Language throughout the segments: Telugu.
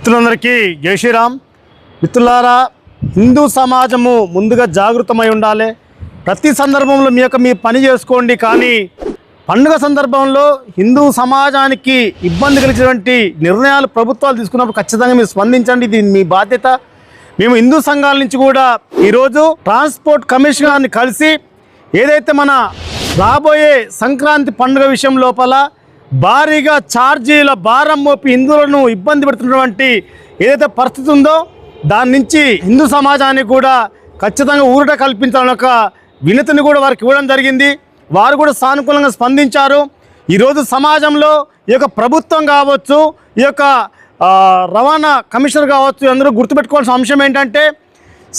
మిత్రులందరికీ జై శ్రీరామ్. మిత్రులారా హిందూ సమాజము ముందుగా జాగృతమై ఉండాలి. ప్రతి సందర్భంలో మీ యొక్క మీ పని చేసుకోండి కానీ పండుగ సందర్భంలో హిందూ సమాజానికి ఇబ్బంది కలిగినటువంటి నిర్ణయాలు ప్రభుత్వాలు తీసుకున్నప్పుడు ఖచ్చితంగా మీరు స్పందించండి. ఇది మీ బాధ్యత. మేము హిందూ సంఘాల నుంచి కూడా ఈరోజు ట్రాన్స్పోర్ట్ కమిషన్ కలిసి ఏదైతే మన రాబోయే సంక్రాంతి పండుగ విషయం లోపల భారీగా ఛార్జీల భారం మోపి హిందువులను ఇబ్బంది పెడుతున్నటువంటి ఏదైతే పరిస్థితి ఉందో దాని నుంచి హిందూ సమాజానికి కూడా ఖచ్చితంగా ఊరట కల్పించాలని ఒక వినతిని కూడా వారికి ఇవ్వడం జరిగింది. వారు కూడా సానుకూలంగా స్పందించారు. ఈరోజు సమాజంలో ఈ యొక్క ప్రభుత్వం కావచ్చు ఈ యొక్క రవాణా కమిషనర్ కావచ్చు అందరూ గుర్తుపెట్టుకోవాల్సిన అంశం ఏంటంటే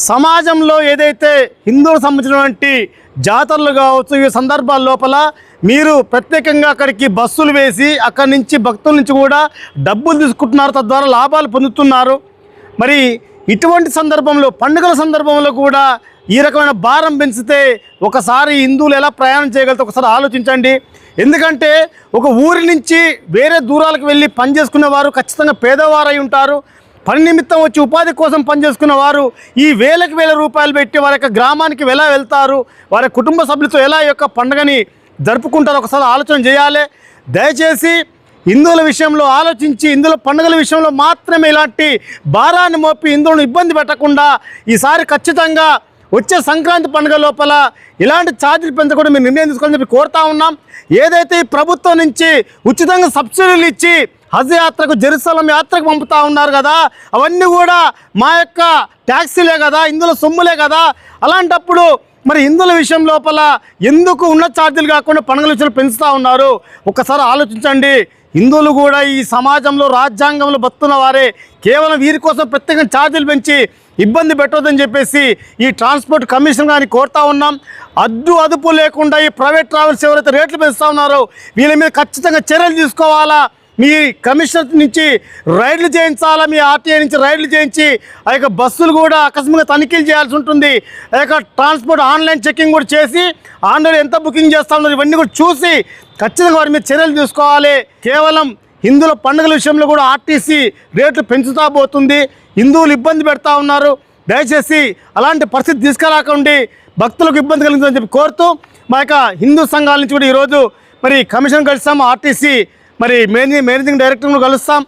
సమాజంలో ఏదైతే హిందువులకు సంబంధించినటువంటి జాతరలు కావచ్చు ఈ సందర్భాల లోపల మీరు ప్రత్యేకంగా అక్కడికి బస్సులు వేసి అక్కడి నుంచి భక్తుల నుంచి కూడా డబ్బులు తీసుకుంటున్నారు తద్వారా లాభాలు పొందుతున్నారు. మరి ఇటువంటి సందర్భంలో పండుగల సందర్భంలో కూడా ఈ రకమైన భారం పెంచితే ఒకసారి హిందువులు ఎలా ప్రయాణం చేయగలితే ఒకసారి ఆలోచించండి. ఎందుకంటే ఒక ఊరి నుంచి వేరే దూరాలకు వెళ్ళి పని వారు ఖచ్చితంగా పేదవారై ఉంటారు. పని నిమిత్తం వచ్చి ఉపాధి కోసం పనిచేసుకున్న వారు ఈ వేలకు వేల రూపాయలు పెట్టి వారి యొక్క గ్రామానికి ఎలా వెళ్తారు వారి కుటుంబ సభ్యులతో ఎలా యొక్క పండుగని జరుపుకుంటారు. ఒకసారి ఆలోచన చేయాలి. దయచేసి హిందువుల విషయంలో ఆలోచించి హిందువుల పండుగల విషయంలో మాత్రమే ఇలాంటి భారాన్ని మోపి హిందువులను ఇబ్బంది పెట్టకుండా ఈసారి ఖచ్చితంగా వచ్చే సంక్రాంతి పండుగ లోపల ఇలాంటి ఛార్జీలు పెంచకుండా మీరు నిర్ణయం తీసుకోవాలని చెప్పి కోరుతా ఉన్నాం. ఏదైతే ఈ ప్రభుత్వం నుంచి ఉచితంగా సబ్సిడీలు ఇచ్చి హజ్ యాత్రకు జెరూసలం యాత్రకు పంపుతా ఉన్నారు కదా అవన్నీ కూడా మా యొక్క ట్యాక్సీలే కదా ఇందులో సొమ్ములే కదా అలాంటప్పుడు మరి హిందువుల విషయం లోపల ఎందుకు ఉన్న ఛార్జీలు కాకుండా పండుగల విషయాలు పెంచుతూ ఉన్నారు? ఒక్కసారి ఆలోచించండి. హిందువులు కూడా ఈ సమాజంలో రాజ్యాంగంలో బతున్న వారే కేవలం వీరి కోసం ప్రత్యేకంగా ఛార్జీలు పెంచి ఇబ్బంది పెట్టొద్దని చెప్పేసి ఈ ట్రాన్స్పోర్ట్ కమిషన్ గారిని కోరుతా ఉన్నాం. అడ్డు అదుపు లేకుండా ఈ ప్రైవేట్ ట్రావెల్స్ ఎవరైతే రేట్లు పెంచుతూ ఉన్నారో వీళ్ళ మీద ఖచ్చితంగా చర్యలు తీసుకోవాలా? మీ కమిషనర్ నుంచి రైడ్లు చేయించాలా? మీ ఆర్టీఐ నుంచి రైడ్లు చేయించి ఆ యొక్క బస్సులు కూడా అకస్మాత్తుగా తనిఖీలు చేయాల్సి ఉంటుంది. ఆ యొక్క ట్రాన్స్పోర్ట్ ఆన్లైన్ చెకింగ్ కూడా చేసి ఆన్లైన్ ఎంత బుకింగ్ చేస్తా ఉన్నారు ఇవన్నీ కూడా చూసి ఖచ్చితంగా వారి మీద చర్యలు తీసుకోవాలి. కేవలం హిందువుల పండుగల విషయంలో కూడా ఆర్టీసీ రేట్లు పెంచుతా పోతుంది. హిందువులు ఇబ్బంది పెడతా ఉన్నారు. దయచేసి అలాంటి పరిస్థితి తీసుకురాకండి. భక్తులకు ఇబ్బంది కలిగిందని చెప్పి కోరుతూ మా యొక్క హిందూ సంఘాల నుంచి కూడా ఈరోజు మరి కమిషన్ కలిసాము ఆర్టీసీ మరి మేనేజింగ్ మేనేజింగ్ డైరెక్టర్ను కలుస్తాం.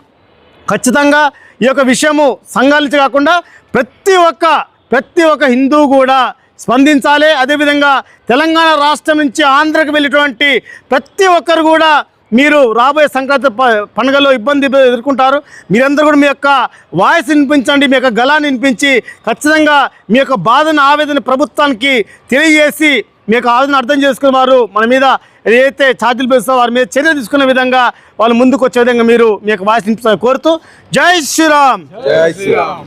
ఖచ్చితంగా ఈ యొక్క విషయము సంఘాలించి కాకుండా ప్రతి ఒక్క ప్రతి ఒక్క హిందూ కూడా స్పందించాలి. అదేవిధంగా తెలంగాణ రాష్ట్రం నుంచి ఆంధ్రకు వెళ్ళేటువంటి ప్రతి ఒక్కరు కూడా మీరు రాబోయే సంక్రాంతి ప- పండుగలో ఇబ్బంది ఎదుర్కొంటారు. మీరందరూ కూడా మీ యొక్క వాయిస్ వినిపించండి మీ యొక్క గళాన్ని వినిపించి ఖచ్చితంగా మీ యొక్క బాధను ఆవేదన ప్రభుత్వానికి తెలియజేసి మీకు యొక్క ఆవేదన అర్థం చేసుకున్న వారు మన మీద ఏదైతే ఛార్జీలు పెంచుతారో వారి మీద చర్య తీసుకునే విధంగా వాళ్ళు ముందుకు వచ్చే విధంగా మీరు మీకు యొక్క వాయిస్ కోరుతూ జై శ్రీరామ్. జై శ్రీరామ్.